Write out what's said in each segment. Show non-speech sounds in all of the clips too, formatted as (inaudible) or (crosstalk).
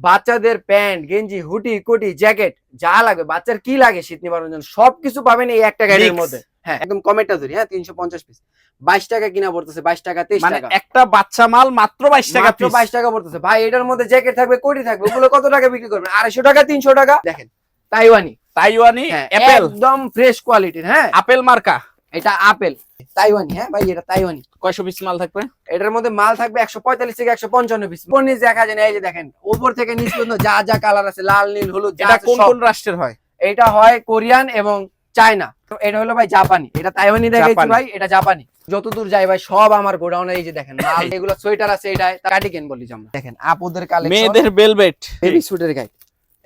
বাচ্চাদের প্যান্ট গেঞ্জি হুটি কোটি জ্যাকেট যা লাগবে বাচ্চার কি লাগে শীত নিবারণের জন্য সবকিছু পাবেন এই একটা গাড়ির মধ্যে। হ্যাঁ একদম ধরি হ্যাঁ তিনশো পঞ্চাশ পিস বাইশ টাকা কিনা পড়তেছে বাইশ টাকা তেইশ মানে টাকা। একটা বাচ্চা মাল মাত্র বাইশ টাকা মাত্র বাইশ টাকা পড়তেছে। ভাই এটার মধ্যে জ্যাকেট থাকবে কোটি থাকবে ওগুলো কত টাকা বিক্রি করবেন? আড়াইশো টাকা তিনশো টাকা? দেখেন তাইওয়ানি। তাইওয়ানি হ্যাঁ একদম ফ্রেশ কোয়ালিটির হ্যাঁ। আপেল মার্কা। এটা আপেল। তাইওয়ানি হ্যাঁ? ভাই এটা তাইওয়ানি। কয়শো পিস মাল থাকবে? এটার মধ্যে মাল থাকবে একশো পঁয়তাল্লিশ থেকে একশো পঞ্চান্ন পিস উপর নিচ দেখা যায় না, এই যে দেখেন। উপর থেকে নিচ পর্যন্ত যা যা কালার আছে লাল নীল হলুদ এটা কোন কোন রাষ্ট্রের হয়? এটা হয় কোরিয়ান এবং চায়না। তো এটা হলো ভাই জাপানি। এটা তাইওয়ানি জাপানি। ভাই এটা জাপানি। যতদূর যাই ভাই সব আমার গোডাউনে এই যে দেখেন মাল এগুলো সোয়েটার আছে এটা কার্ডিকেন বলি আমরা। দেখেন আপুদের কালেকশন মেয়েদের বেলভেট বেবি স্যুটের গাইড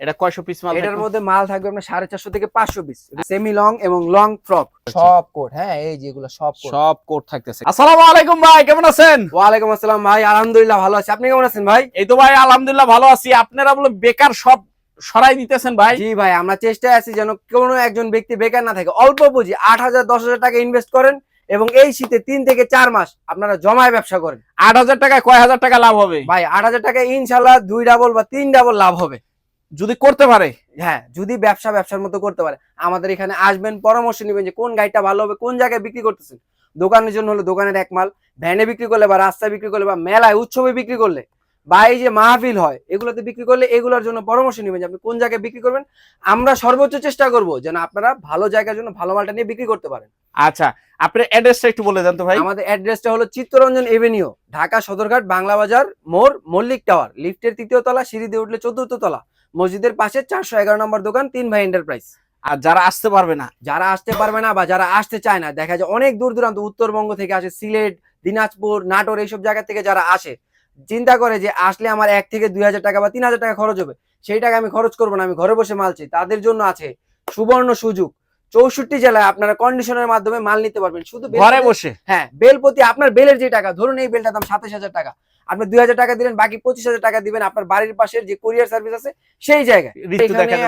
এটা কয়শো পিস মাল এটার থাকবে? মধ্যে মাল থাকবে আপনার সাড়ে চারশো থেকে পাঁচশো পিস সেমি লং এবং লং ফ্রক সব কোট হ্যাঁ এই যেগুলো সব সব কোট থাকতেছে। আসসালামু আলাইকুম ভাই কেমন আছেন? ওয়ালাইকুম আসসালাম ভাই আলহামদুলিল্লাহ ভালো আছি। আপনি কেমন আছেন ভাই? এই তো ভাই আলহামদুলিল্লাহ ভালো আছি। আপনারা বলে বেকার সব সরাই দিতেছেন ভাই? জি ভাই আমরা চেষ্টায় আছি যেন কোনো একজন ব্যক্তি বেকার না থাকে। অল্প পুঁজি আট হাজার দশ হাজার টাকা ইনভেস্ট করেন এবং এই শীতে তিন থেকে চার মাস আপনারা জমায় ব্যবসা করেন। আট হাজার টাকায় কয় হাজার টাকা লাভ হবে? ভাই আট হাজার টাকা ইনশাল্লাহ দুই ডাবল বা তিন ডাবল লাভ হবে। যদি করতে পারে। হ্যাঁ যদি ব্যবসা ব্যবসার মতো করতে পারে। আমাদের এখানে আসবেন পরামর্শ নেবেন যে কোন গাড়িটা ভালো হবে কোন জায়গায় বিক্রি করতেছেন। দোকানের জন্য হলো দোকানের এক মাল ভ্যানে বিক্রি করলে বা রাস্তায় বিক্রি করলে বা মেলায় উৎসবে বিক্রি করলে বা এই যে মাহফিল হয় এগুলোতে বিক্রি করলে এগুলোর জন্য পরামর্শ নেবেন যে আপনি কোন জায়গায় বিক্রি করবেন। আমরা সর্বোচ্চ চেষ্টা করব যেন আপনারা ভালো জায়গার জন্য ভালো মালটা নিয়ে বিক্রি করতে পারেন। আচ্ছা আপনার অ্যাড্রেসটা একটু বলে দেন তো ভাই। আমাদের অ্যাড্রেসটা হলো চিত্তরঞ্জন এভিনিউ ঢাকা সদরঘাট বাংলা বাজার মোড় মল্লিক টাওয়ার লিফটের তৃতীয় তলা সিঁড়ি দিয়ে উঠলে চতুর্থ তলা। মসজিদের পাশে চারশো এগারো নম্বর দোকান তিন ভাই এন্টারপ্রাইজ আর যারা আসতে পারবে না? যারা আসতে পারবে না বা যারা আসতে চায় না দেখা যায় অনেক দূর দূরান্ত উত্তরবঙ্গ থেকে আসে সিলেট দিনাজপুর নাটোর এইসব জায়গা থেকে যারা আসে চিন্তা করে যে আসলে আমার এক থেকে দুই হাজার টাকা বা তিন হাজার টাকা খরচ হবে। সেই টাকা আমি খরচ করব না আমি ঘরে বসে মাল চাই। তাদের জন্য আছে সুবর্ণ সুযোগ। চৌষট্টি জেলায় আপনারা কন্ডিশনের মাধ্যমে মাল নিতে পারবেন। শুধু ঘরে বসে? হ্যাঁ বেল প্রতি আপনার বেলের যে টাকা ধরুন এই বেলটার দাম সাতাশ হাজার টাকা। আপনি দুই হাজার টাকা দিলেন বাকি পঁচিশ হাজার টাকা দিবেন আপনার বাড়ির পাশের যে কুরিয়ার সার্ভিস আছে সেই জায়গায়।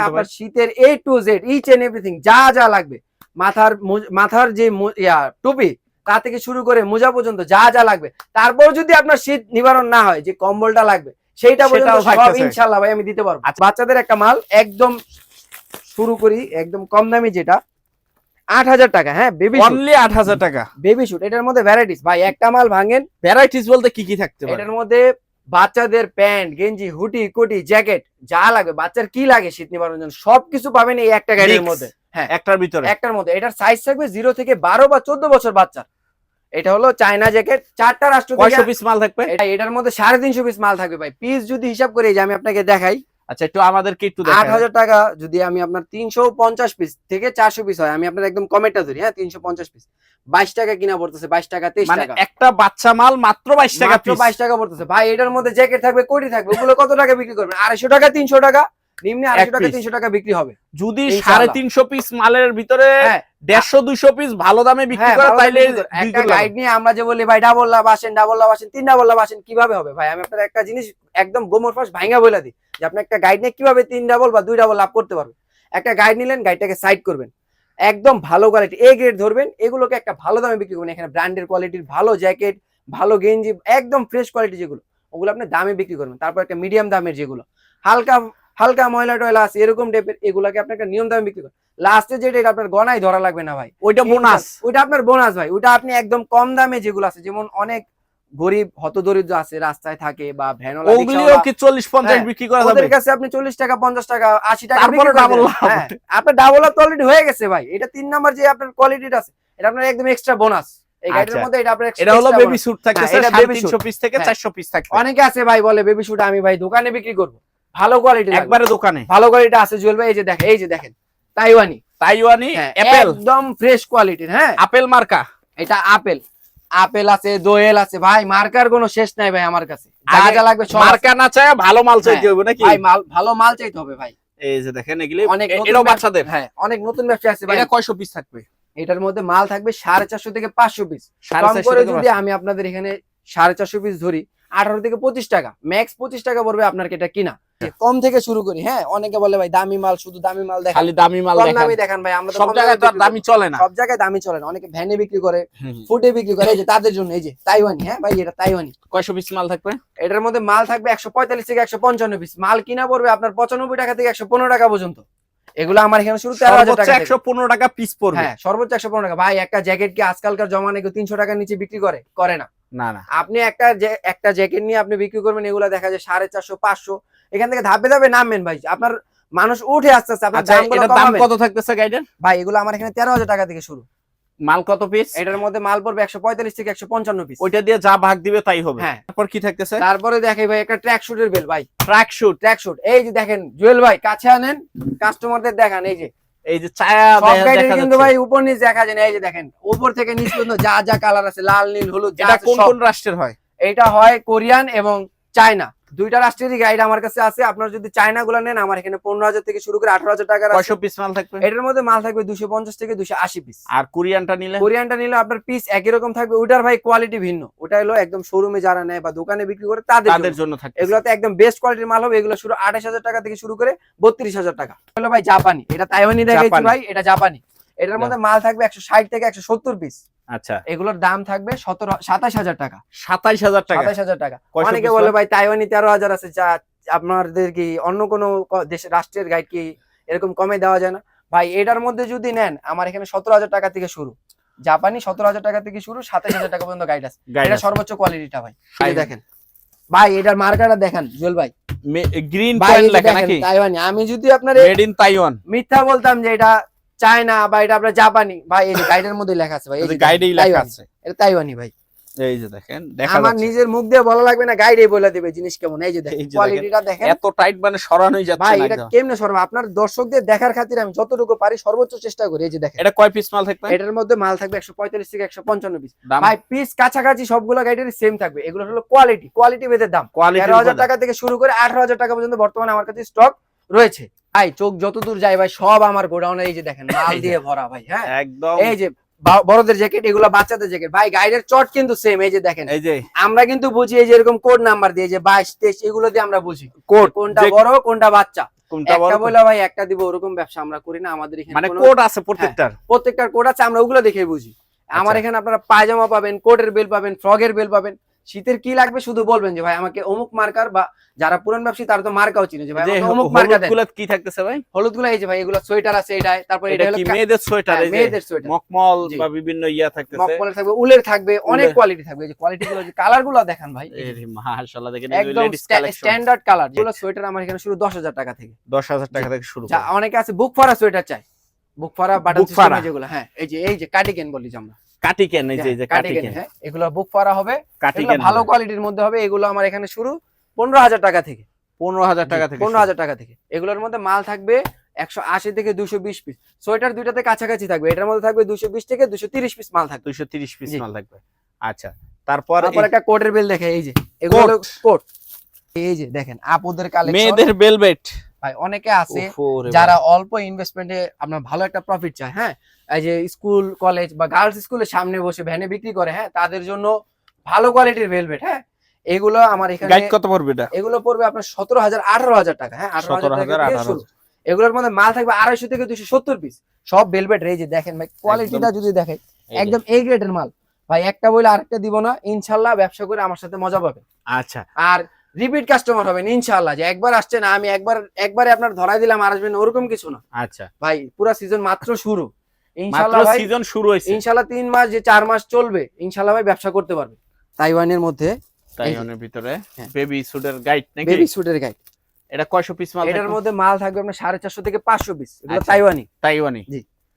আপনার শীতের A to Z each and everything যা যা লাগবে। মাথার মাথার যে ইয়া টুপি তা থেকে শুরু করে মোজা পর্যন্ত যা যা লাগবে। তারপর যদি আপনার শীত নিবারণ না হয় যে কম্বলটা লাগবে সেইটা পর্যন্ত সব ইনশাল্লাহ ভাই আমি দিতে পারব। আচ্ছা। বাচ্চাদের একটা মাল একদম শুরু করি একদম কম দামি যেটা আট হাজার টাকা হ্যাঁ বেবি অনলি আট হাজার টাকা। বেবি শুট এটার মধ্যে ভ্যারাইটিস ভাই একটা মাল ভাঙেন। ভ্যারাইটিস বলতে কি কি থাকতে পারে? এটার মধ্যে বাচ্চাদের প্যান্ট গেঞ্জি হুটি কোটি জ্যাকেট যা লাগবে বাচ্চার কি লাগে শীত নিবারণের জন্য সবকিছু পাবেন এই একটা গাড়ির মধ্যে। হ্যাঁ। একটার ভিতরে। একটার মধ্যে। এটার সাইজ থাকবে জিরো থেকে বারো বা চোদ্দ বছর বাচ্চা এটা হলো চায়না জ্যাকেট চারটা রাষ্ট্র কয়শো পিস মাল থাকবে? এটা এটার মধ্যে সাড়ে তিনশো পিস মাল থাকবে ভাই। পিস যদি হিসাব করে যে আমি আপনাকে দেখাই আচ্ছা একটু আমাদেরকে একটু আট দেখান হাজার টাকা যদি আমি আপনার তিনশো পঞ্চাশ পিস থেকে চারশো পিস হয় আমি আপনার একদম কমেটা ধরি হ্যাঁ তিনশো পঞ্চাশ পিস বাইশ টাকা কিনা পড়তেছে বাইশ টাকা তেইশ মানে টাকা। একটা বাচ্চা মাল মাত্র বাইশ টাকা বাইশ টাকা পড়তেছে। ভাই এটার মধ্যে জ্যাকেট থাকবে কোটি থাকবে ওগুলো কত টাকা বিক্রি করবেন? আড়াইশো টাকা তিনশো টাকা নিম্নে আড়াইশো টাকা। তিনশো টাকা বিক্রি হবে। যদি। সাড়ে তিনশো পিস মালের ভিতরে হ্যাঁ। দেড়শো দুইশো পিস ভালো দামে বিক্রি হ্যাঁ করে তাইলে একটা গাইড নিয়ে আমরা যে বলি ভাই ডাবল লাভ আসেন ডাবল লাভ আসেন তিন ডাবল লাভ আসেন কীভাবে হবে? ভাই আমি আপনার একটা জিনিস একদম গোমর ফাঁস ভাঙা বলে দিই যে আপনি একটা গাইড নিয়ে কীভাবে তিন ডাবল বা দুই ডাবল লাভ করতে পারবেন? একটা গাইড নিলেন গাইডটাকে সাইড করবেন। একদম ভালো কোয়ালিটি এ গ্রেড ধরবেন এগুলোকে একটা ভালো দামে বিক্রি করবেন। এখানে ব্র্যান্ডের কোয়ালিটির ভালো জ্যাকেট ভালো গেঞ্জি একদম ফ্রেশ কোয়ালিটি যেগুলো ওগুলো আপনি দামে বিক্রি করবেন। তারপর একটা মিডিয়াম দামের যেগুলো হালকা হালকা ময়লা টয়লা আছে এরকম টাইপের এগুলাকে আপনি একটা নিয়ম দামে বিক্রি করেন লাস্টে যেটা এটা আপনার গনায় ধরা লাগবে না ভাই। ওইটা বোনাস ওইটা আপনার বোনাস ভাই ওইটা আপনি একদম কম দামে যেগুলো আছে যেমন অনেক গরিব হতদরিদ্র আছে রাস্তায় থাকে বা ভ্যানওয়ালা ওগুলিও কি চল্লিশ পঞ্চাশ হ্যাঁ, বিক্রি করা ওদের কাছে আপনি চল্লিশ টাকা পঞ্চাশ টাকা আশি টাকা তারপরে। লাভ। হ্যাঁ, আপনার ডাবল লাভ অলরেডি হয়ে গেছে ভাই। এটা তিন নাম্বার যে আপনার কোয়ালিটিটা আছে এটা আপনার একদম এক্সট্রা বোনাস এই গাড়ির। মধ্যে এটা আপনার এটা হলো বেবি স্যুট থাকতেছে হ্যাঁ, এটা সাড়ে baby পিস থেকে হ্যাঁ। চারশো পিস থাকবে অনেকে আছে ভাই বলে বেবি শুট আমি ভাই দোকানে বিক্রি করব। ভালো কোয়ালিটি একবারে দোকানে। ভালো কোয়ালিটি আছে জুয়েল ভাই এই যে দেখেন এই যে দেখেন তাইওয়ানি। তাইওয়ানি হ্যাঁ, অ্যাপেল একদম ফ্রেশ কোয়ালিটির হ্যাঁ। আপেল মার্কা এটা আপেল আপেল আছে দোয়েল আছে। ভাই মার্কার কোনো শেষ নাই ভাই আমার কাছে। যা যা লাগবে সব মার্কা না চাই ভালো মাল চাইতে হ্যাঁ, হবে নাকি? ভাই মাল ভালো মাল চাইতে হবে ভাই। এই যে দেখেন এগুলি অনেক এ- নতুন এটাও ব্যবসা- বাচ্চাদের। হ্যাঁ অনেক নতুন ব্যবসা আছে ভাই। এটা কয়শো পিস থাকবে? এটার মধ্যে মাল থাকবে সাড়ে চারশো থেকে পাঁচশো পিস সাড়ে কম চারশো করে যদি আমি আপনাদের এখানে সাড়ে চারশো পিস ধরি আঠারো থেকে পঁচিশ টাকা। ম্যাক্স পঁচিশ টাকা পড়বে আপনার এটা কিনা। কম থেকে শুরু করি হ্যাঁ? অনেকে বলে ভাই দামি মাল শুধু দামি মাল দেখান। খালি দামি মাল দেখান। দামি দেখান ভাই আমরা সব জায়গায় তো আর দামি চলে না। সব জায়গায় দামি চলে না। অনেকে ভ্যানে বিক্রি করে। ফুটে বিক্রি করে এই যে তাদের জন্য এই যে তাইওয়ানি হ্যাঁ ভাই এটা তাইওয়ানি। কয়শো পিস মাল থাকবে? এটার মধ্যে মাল থাকবে একশো পঁয়তাল্লিশ থেকে একশো পঞ্চান্ন পিস মাল কিনা পড়বে আপনার পঁচানব্বই টাকা থেকে একশো পনেরো টাকা পর্যন্ত। এগুলো আমার এখানে শুরু তেরো হাজার টাকা একশো পনেরো টাকা পিস পড়বে। হ্যাঁ সর্বোচ্চ একশো পনেরো টাকা। ভাই একটা জ্যাকেট কি আজকালকার জমানে কেউ তিনশো টাকার নিচে বিক্রি করে? করে না। না না। আপনি একটা একটা জ্যাকেট নিয়ে আপনি বিক্রি করবেন এগুলো দেখা যায় সাড়ে চারশো পাঁচশো। এখান থেকে ধাপে ধাপে নামবেন ভাই। আপনার মানুষ উঠে আসতে আসতে আপনার আচ্ছা দাম কত থাকতেছে গাইডের? ভাই এগুলো আমার এখানে তেরো হাজার টাকা থেকে শুরু। মাল কত পিস এটার মধ্যে মাল পড়বে একশো পঁয়তাল্লিশ থেকে একশো পঞ্চান্ন পিস ওইটা দিয়ে যা ভাগ দিবে তাই হবে। হ্যাঁ। তারপর কি থাকতেছে? তারপরে দেখে ভাই একটা ট্র্যাক শুটের বেল ভাই। ট্র্যাক শুট ট্র্যাক শুট এই যে দেখেন জুয়েল ভাই কাছে আনেন। কাস্টমারদের দেখান এই যে। এই যে ছায়া দেখা কিন্তু ভাই উপর নিচ দেখা যায় না এই যে দেখেন উপর থেকে নিচ পর্যন্ত যা যা কালার আছে লাল নীল হলুদ যা এটা কোন কোন রাষ্ট্রের হয়? এটা হয় কোরিয়ান এবং চায়না। দুইটা রাষ্ট্রেরই গাইড আমার কাছে আছে। আপনার যদি চায়না গুলো নেন আমার এখানে পনেরো হাজার থেকে শুরু করে আঠারো হাজার টাকার আছে। কয়শো পিস মাল থাকবে? এটার মধ্যে মাল থাকবে দুশো পঞ্চাশ থেকে দুশো আশি পিস আর কোরিয়ানটা নিলে? কোরিয়ানটা নিলে আপনার পিস একই রকম থাকবে। ওটার ভাই কোয়ালিটি ভিন্ন। ওটা হলো একদম শোরুমে যারা নেয় বা দোকানে বিক্রি করে তাদের জন্য। থাকবে এগুলোতে একদম বেস্ট কোয়ালিটির মাল হবে। এগুলো শুরু আঠাশ হাজার টাকা থেকে শুরু করে বত্রিশ হাজার টাকা। হলো ভাই জাপানি। এটা তাইওয়ানি দেখাইছি ভাই এটা জাপানি। এটার মধ্যে মাল থাকবে একশো ষাট থেকে একশো সত্তর পিস আচ্ছা। এগুলোর দাম থাকবে সতেরো সাতাশ হাজার টাকা। সাতাইশ হাজার টাকা? সাতাশ হাজার টাকা। অনেকে বলে ভাই তাইওয়ানি তেরো হাজার আছে যা আপনাদের কি অন্য কোনো দেশ রাষ্ট্রের গাইড কি এরকম কমে দেওয়া যায় না? ভাই এটার মধ্যে যদি নেন আমার এখানে সতেরো হাজার টাকা থেকে শুরু। জাপানি সতেরো হাজার টাকা থেকে শুরু সাতাশ হাজার টাকা পর্যন্ত গাইড আছে। এটা সর্বোচ্চ কোয়ালিটিটা ভাই। দেখেন। ভাই এটার মার্কাটা দেখেন জুয়েল ভাই। গ্রিন পয়েন্ট লেখা নাকি? তাইওয়ানি। আমি যদি আপনার মেড ইন তাইওয়ান মিথ্যা বলতাম যে এটা চায়না বা এটা আপনার জাপানি। ভাই এই গাইডের মধ্যে লেখা আছে ভাই এই গাইডেই লেখা আছে। এটা তাইওয়ানি ভাই। এই যে দেখেন দেখা আমার নিজের মুখ দিয়ে বলা লাগবে না গাইডে বলে দিবে জিনিস কেমন। এই যে দেখেন কোয়ালিটিটা দেখেন এত টাইট মানে সরানোই যাচ্ছে ভাই এটা। কেমনে সরব? আপনার দর্শকদের দেখার খাতিরে আমি যতটুকু পারি সর্বোচ্চ চেষ্টা করি এই যে দেখেন। এটা কয় পিস মাল থাকবে? এটার মধ্যে মাল থাকবে একশো পঁয়তাল্লিশ থেকে একশো পঞ্চান্ন পিস ভাই পিস কাছাকাছি সবগুলো গাইডের সেম থাকবে। এগুলো হলো কোয়ালিটি কোয়ালিটি ভেদের দাম। কোয়ালিটি তেরো হাজার টাকা থেকে শুরু করে আঠারো হাজার টাকা পর্যন্ত বর্তমানে আমার কাছে স্টক রয়েছে। ভাই চোখ যত দূর যায় ভাই সব আমার গোডাউনে এই যে দেখেন (laughs) মাল দিয়ে ভরা ভাই হ্যাঁ? একদম। এই যে বড়দের জ্যাকেট এগুলো বাচ্চাদের জ্যাকেট ভাই গাইডের চট কিন্তু সেম এই যে দেখেন। এই যে। আমরা কিন্তু বুঝি এই যে এরকম কোড নাম্বার দিয়ে যে বাইশ তেইশ এগুলো দিয়ে আমরা বুঝি। কোড কোনটা বড় কোনটা বাচ্চা। কোনটা বড় বলে ভাই একটা দিব ওরকম ব্যবসা আমরা করি না আমাদের এখানে মানে কোড আছে প্রত্যেকটার। প্রত্যেকটার কোড আছে আমরা ওগুলো দেখে বুঝি। আমার আচ্ছা। এখানে আপনারা পায়জামা পাবেন কোটের বেল পাবেন ফ্রগের বেল পাবেন। শীতের কি লাগবে শুধু বলবেন যে ভাই আমাকে অমুক মার্কার বা যারা পুরান ব্যবসায়ী তারা তো মার্কাও চিনে যে ভাই অমুক মার্কারগুলো কি থাকতেছে ভাই? হলুদগুলো এই যে ভাই এগুলো সোয়েটার আছে এটাই তারপর এটা হলো মেয়েদের সোয়েটার হ্যাঁ, এই যে? মেয়েদের সোয়েটার। মকমল বা বিভিন্ন ইয়া থাকতেছে। মকমলের থাকবে উলের থাকবে অনেক কোয়ালিটি থাকবে। এই যে কোয়ালিটি গুলো যে কালারগুলো দেখান ভাই। এই যে মাশাআল্লাহ দেখেন একদম স্ট্যান্ডার্ড কালার যেগুলো সোয়েটার আমার এখানে শুরু দশ হাজার টাকা থেকে। 10000 টাকা থেকে শুরু অনেকে আছে বুক ফরা সোয়েটার চাই বুক ফরা বাটন সিস্টেম যেগুলো হ্যাঁ এই যে এই যে কার্ডিকেন বলি যে আমরা। কাটিকেন এই যে এই যে কার্ডিকেন কাটিকেন হ্যাঁ এগুলো বুক ফরা হবে। কাটিকেন ভালো কোয়ালিটির মধ্যে হবে এগুলো আমার এখানে শুরু পনেরো হাজার টাকা থেকে। 15000 টাকা থেকে পনেরো হাজার টাকা থেকে। এগুলোর মধ্যে মাল থাকবে একশো আশি থেকে দুশো বিশ পিস সোয়েটার দুইটাতে কাছাকাছি থাকবে এটার মধ্যে থাকবে দুশো বিশ থেকে দুশো তিরিশ পিস মাল থাকবে। 230 পিস মাল থাকবে। আচ্ছা তারপর তারপর একটা কোটের বেল দেখে এই যে। এগুলো কোট। এই যে দেখেন আপুদের কালেকশন মেয়েদের বেলভেট ভাই অনেকে আছে যারা অল্প ইনভেস্টমেন্টে আপনার ভালো একটা প্রফিট চায় হ্যাঁ? এই যে স্কুল কলেজ বা গার্লস স্কুলের সামনে বসে ভ্যানে বিক্রি করে হ্যাঁ? তাদের জন্য ভালো কোয়ালিটির ভেলভেট হ্যাঁ? এগুলো আমার এখানে গাইড কত পড়বে এটা? এগুলো পড়বে আপনার সতেরো হাজার আঠারো হাজার টাকা হ্যাঁ? আঠারো হাজার টাকা 17,000, থেকে 18,000 এগুলোর মধ্যে মাল থাকবে আড়াইশো থেকে দুশো সত্তর পিস সব ভেলভেট রেজে দেখেন ভাই কোয়ালিটিটা যদি দেখেন একদম এই গ্রেডের মাল। ভাই একটা বলে আরেকটা দিব না ইনশাল্লাহ ব্যবসা করে আমার সাথে মজা পাবে। আচ্ছা। আর রিপিট কাস্টমার হবেন ইনশাল্লাহ যে একবার আসছেন আমি একবার একবারে আপনার ধরাই দিলাম আর আসবেন ওরকম কিছু না। আচ্ছা। ভাই পুরা সিজন মাত্র শুরু। মাত্র ইনশাল্লাহ ভাই সিজন শুরু হয়েছে। ইনশাল্লাহ তিন মাস যে চার মাস চলবে ইনশাল্লাহ ভাই ব্যবসা করতে পারবে। তাইওয়ানের মধ্যে তাইওয়ানের ভিতরে। বেবি সুটের গাইড নাকি? বেবি সুটের গাইড এটা কয়শো পিস মাল এটার মধ্যে মাল থাকবে আপনার সাড়ে চারশো থেকে পাঁচশো পিস এগুলো আচ্ছা। তাইওয়ানি। তাইওয়ানি।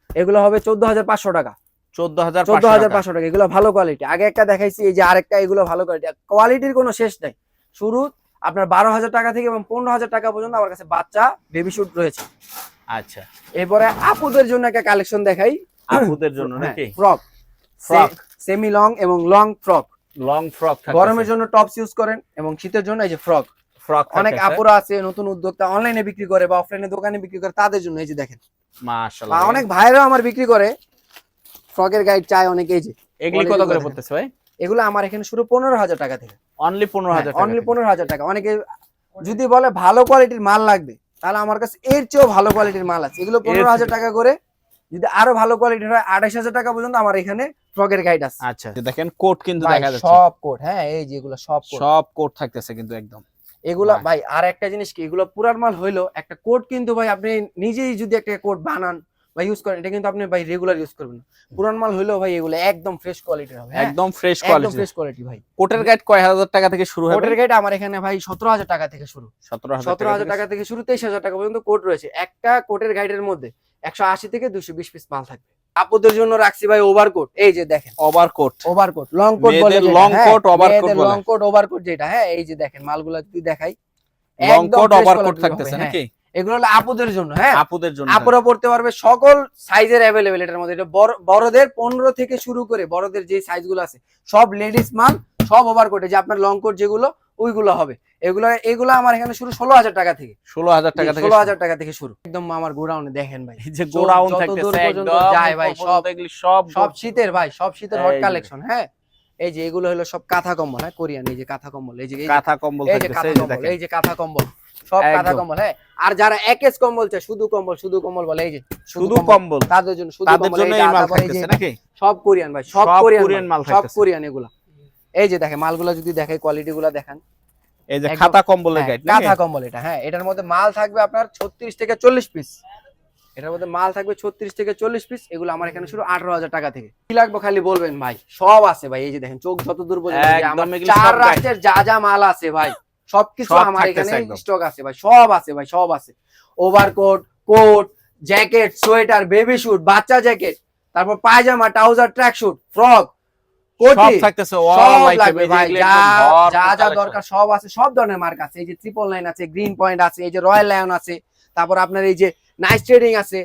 এগুলো হবে চোদ্দ হাজার পাঁচশো টাকা। চোদ্দ হাজার চোদ্দ হাজার পাঁচশো টাকা। এগুলো ভালো কোয়ালিটি আগে একটা দেখাইছি এই যে আরেকটা এগুলো ভালো কোয়ালিটি কোয়ালিটির কোনো শেষ নাই। শুরু আপনার বারো হাজার টাকা থেকে এবং পনেরো হাজার টাকা পর্যন্ত আমার কাছে বাচ্চা বেবি শুট রয়েছে। আচ্ছা। এরপরে আপুদের জন্য একটা কালেকশন দেখাই। আপুদের জন্য হ্যাঁ, নাকি? Frock Frock। সেমি লং এবং লং ফ্রক লং ফ্রক গরমের জন্য টপস ইউজ করেন এবং শীতের জন্য এই যে ফ্রক ফ্রক অনেক আপুরা আছে নতুন উদ্যোক্তা অনলাইনে বিক্রি করে বা অফলাইনে দোকানে বিক্রি করে তাদের জন্য এই যে দেখেন। মাশাআল্লাহ। অনেক ভাইরাও আমার বিক্রি করে। ফ্রকের গাইড চায় অনেকে এই যে। এগুলি কত করে পড়তেছে ভাই? এগুলো আমার এখানে শুরু পনেরো হাজার টাকা থেকে। অনলি পনেরো হাজার অনলি পনেরো হাজার টাকা। অনেকে যদি বলে ভালো কোয়ালিটির মাল লাগবে তাহলে আমার কাছে এর চেয়েও ভালো কোয়ালিটির মাল আছে। এগুলো পনেরো হাজার টাকা করে যদি আরও ভালো কোয়ালিটির হয় আঠাশ হাজার টাকা পর্যন্ত আমার এখানে ফ্রকের গাইড আছে। আচ্ছা দেখেন কোট কিন্তু দেখা যাচ্ছে। সব কোট হ্যাঁ এই যে এগুলো সব কোট সব কোট থাকতেছে কিন্তু একদম। এগুলা ভাই আর একটা জিনিস কি এগুলো পুরান মাল হইল একটা কোট কিন্তু ভাই আপনি নিজেই যদি একটা কোট বানান বা ইউজ করেন এটা কিন্তু আপনি ভাই রেগুলার ইউজ করবেন পুরান মাল হইলেও ভাই এগুলো একদম ফ্রেশ কোয়ালিটির হবে হ্যাঁ? একদম ফ্রেশ কোয়ালিটি একদম ফ্রেশ কোয়ালিটি ভাই। কোটের গাইড কয় হাজার টাকা থেকে শুরু হবে? কোটের গাইড আমার এখানে ভাই সতেরো হাজার টাকা থেকে শুরু। সতেরো হাজার সতেরো হাজার টাকা থেকে শুরু তেইশ হাজার টাকা পর্যন্ত কোট রয়েছে। একটা কোটের গাইডের মধ্যে একশো আশি থেকে দুশো বিশ পিস মাল থাকবে। আপুদের জন্য রাখছি ভাই ওভার কোট এই যে দেখেন overcoat overcoat long coat বলে লং কোট overcoat বলে। লং কোট ওভার কোট যেটা হ্যাঁ? এই যে দেখেন মালগুলো যদি দেখাই long coat fresh overcoat থাকতেছে হ্যাঁ। নাকি? এগুলো হলো আপুদের জন্য হ্যাঁ? আপুদের জন্য আপুরা পড়তে পারবে সকল সাইজের অ্যাভেলেবেল এটার মধ্যে। এটা বড়দের পনেরো থেকে শুরু করে বড়দের যে সাইজগুলো আছে সব লেডিস মাল সব ওভার কোটে যে আপনার লং কোট যেগুলো ওইগুলো হবে। এগুলো এগুলো আমার এখানে শুরু ষোলো হাজার টাকা থেকে। ষোলো হাজার টাকা থেকে ষোলো হাজার টাকা থেকে শুরু। একদম আমার গোডাউনে দেখেন ভাই। যে গোডাউন যায় ভাই, সব- সব সব শীতের ভাই সব শীতের হট কালেকশন হ্যাঁ? এই যে এগুলো হলো সব কাঁথা কম্বল হ্যাঁ? কোরিয়ান এই যে কাঁথা কম্বল এই যে এই যে- কাঁথা কম্বল এই যে কাঁথা কম্বল। সব। কাঁথা কম্বল হ্যাঁ? আর যারা একেস কম্বল চায় শুধু কম্বল শুধু কম্বল বলে এই যে শুধু কম্বল। তাদের জন্য শুধু তাদের কম্বল, জন্য এই মাল থাকতেছে নাকি? সব কোরিয়ান ভাই সব কোরিয়ান মাল সব কোরিয়ান এগুলা। এই যে দেখেন মালগুলা যদি দেখে কোয়ালিটি গুলা দেখেন। এই যে খাতা কম্বলের হ্যাঁ, গাইড কাঁথা কম্বল এটা হ্যাঁ এটার মধ্যে মাল থাকবে আপনার ছত্রিশ থেকে চল্লিশ পিস এটার মধ্যে মাল থাকবে ছত্রিশ থেকে চল্লিশ পিস এগুলো আমার এখানে শুরু আঠারো হাজার টাকা থেকে। কি লাগবে খালি বলবেন ভাই? সব আছে ভাই এই যে দেখেন চোখ যত দূর পর্যন্ত আমার চার। রাষ্ট্রের যা যা মাল আছে ভাই। সবকিছু আমার এখানে স্টক আছে ভাই সব আছে ভাই সব আছে। Overcoat coat jacket sweater baby suit বাচ্চা জ্যাকেট তারপর pyjama trouser track suit frock সব কোটি সব লাগবে ভাই যা যা যা দরকার সব আছে সব ধরনের মার্ক আছে। এই যে ট্রিপল লাইন আছে গ্রিন পয়েন্ট আছে এই যে রয়্যাল লায়ন আছে তারপর আপনার এই যে নাইস ট্রেডিং আছে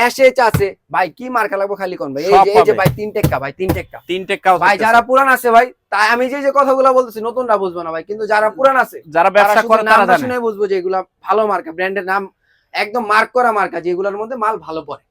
আছে ভাই কি মার্কা লাগবো খালি কোন ভাই? এই যে এই যে ভাই তিন টেক্কা ভাই তিন টেক্কা। তিন টেক্কা ভাই যারা পুরান আছে ভাই তাই আমি যে যে কথাগুলো বলতেছি নতুনটা বুঝব না ভাই কিন্তু যারা পুরান আছে যারা ব্যবসা করে তারা জানে। শুনে বুঝব যে এগুলা ভালো মার্কা ব্র্যান্ডের নাম একদম মার্ক করা মার্কা যেগুলোর মধ্যে মাল ভালো পড়ে।